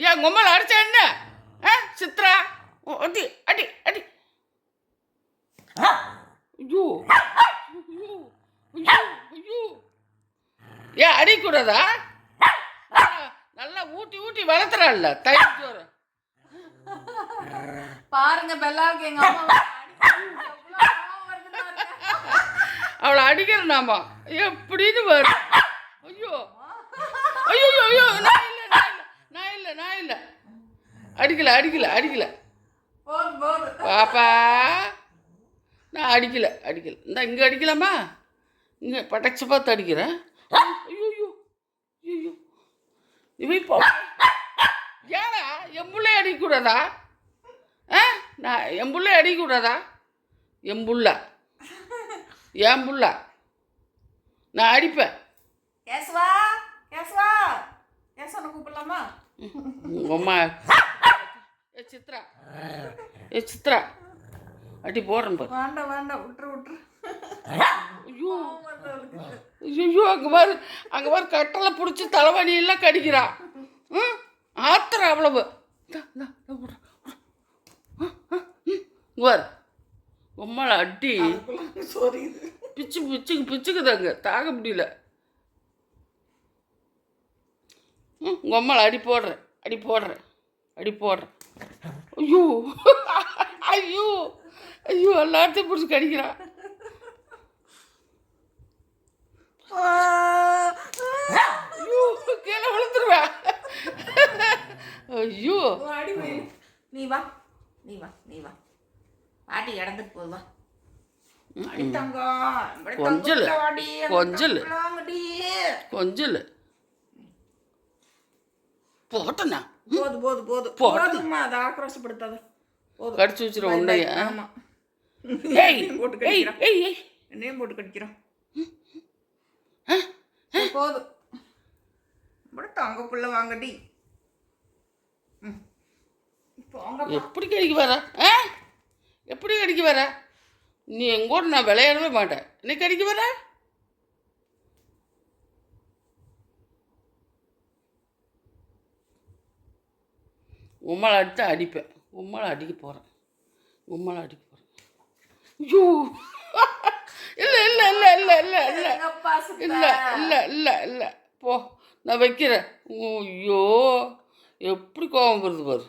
என் உம்மலை அடிச்சா என்ன? ஆ சித்ரா? அடி அடி அடி. ஐயோ. ஐயோ ஏன் அடிக்கூடாதா? நல்லா- ஊட்டி ஊட்டி வளர்த்துறாள்ல தயிர் சோறு. பாருங்க பெல்லாவுக்கு எங்க அம்மா. அவளை அடிக்கிறனாமா எப்படின்னு வரும் ஐயோ ஐயோ ஐயோ நான் இல்லை நான் இல்லை நான் இல்லை நான் இல்லை அடிக்கல அடிக்கல அடிக்கல. பாப்பா நான் அடிக்கல அடிக்கல. இந்த இங்கே அடிக்கலாமா? இங்கே பட்டச்சு பார்த்து அடிக்கிறேன். ஐயோ ஐயோ ஐயோ. இவை போ ஏடா என் பிள்ளை அடிக்கக்கூடாதா? ஆ நான் என் பிள்ளை அடிக்கக்கூடாதா? என் புள்ள. என் புள்ள. நான் அடிப்பேன். கேசவா கேசவா கேசவனை கூப்பிடலாமா? ஏ சித்ரா. ஏ சித்ரா. அடி போடுறேன் பாரு. வேண்டாம் வேண்டாம் விட்டுரு விட்டுரு. ஐயோ. ஐயோ அங்கே பாரு. அங்கே பாரு கட்டளை பிடிச்சி தலைவலியெல்லாம் கடிக்கிறா. ம்? ஆத்திரம் அவ்வளவு. பாரு. உம்மால அடி. பிச்சு பிச்சுக்கு பிச்சுக்குது அங்கே. தாங்க முடியல. ம் உங்கள் அம்மாவில் அடி போடுறேன். அடி போடுறேன். அடி போடுறேன். ஐயோ. ஐயோ. ஐயோ எல்லாத்தையும் பிடிச்சி கடிக்கிறான் ஐயோ கீழே விழுந்துருவேன் ஐயோ. நீ வா. நீ வா நீ வா. பாட்டி இடந்துட்டு போய் வா. கொஞ்சலு. அந்த கொஞ்சலு. போட்டண்ணா. போது போது போது. போதும்மா அதை ஆக்ரோஷப்படுத்தாத. போதும். கடிச்சு வச்சிரும். உண்டைய ஆமா. ஏய் போட்டு ஏய் கடிக்கிறான் ஏய் ஏய். என்னையும் போட்டு சரி, போதும் இப்படி தங்க புள்ள வாங்கடி. எப்படி கடிக்க வர? ஆ? எப்படி கடிக்க வர? நீ எங்கூட நான் விளையாடவே மாட்டேன். நீ கடிக்க வர? உம்மளை அடித்து அடிப்பேன். உம்மளை அடிக்க போகிறேன் உம்மளை அடிக்க போகிறேன் ஐயோ. இல்லை இல்லை இல்லை இல்லை இல்லை இல்லை. இல்லை இல்லை இல்லை இல்லை. போ நான் வைக்கிறேன். ஐயோ எப்படி கோவம் வருது பாரு.